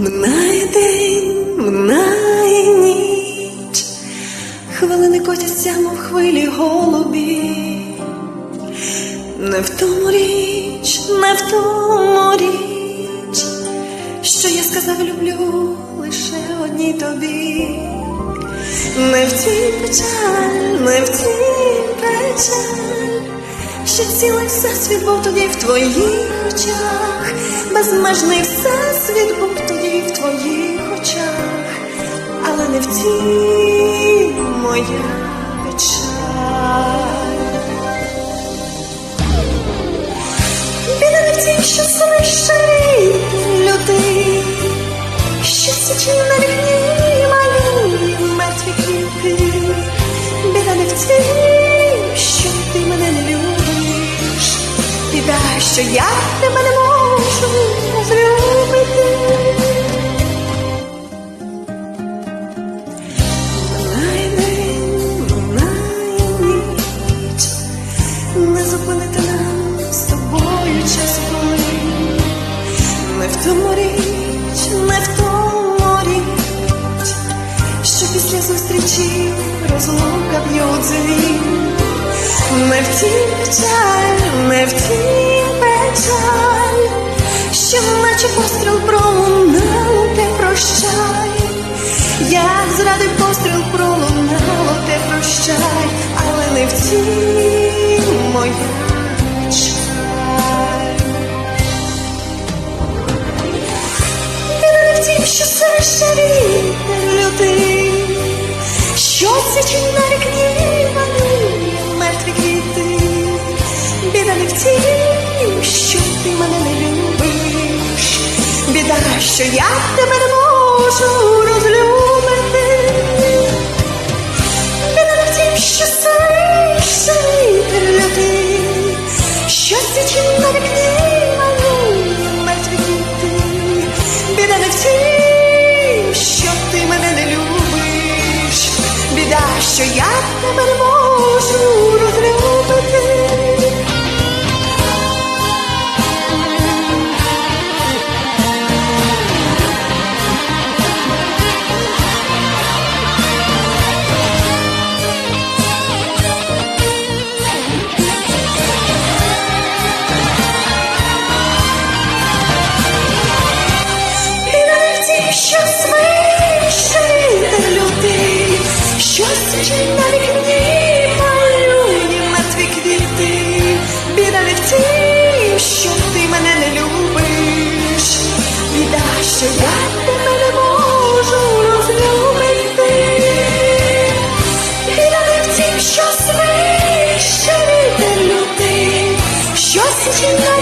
Минає день, минає ніч, хвилини котяться, мов хвилі голубі. Не в тому річ, не в тому річ, що я сказав, люблю лише одній тобі. Не в тій печаль, не в тій печаль, що цілий всесвіт був тоді в твоїх очах, безмежний всесвіт був тоді в твоїх очах, але не в тій моя печаль. Що я тебе не можу злюбити. Минає день, не зупинити нам з тобою час. Не в тому річ, не в тому річ, що після зустрічі розлука у дзвін. Не в тій печаль, не в тій що наче постріл пролунало те прощай. Як зради постріл пролунало що я тебе не можу розлюбити. Не в тім, що все вітер лютий, що січі на вікні малює мертві. Біда не в тім, що ти мене не любиш. Біда, що я тебе не можу що сичі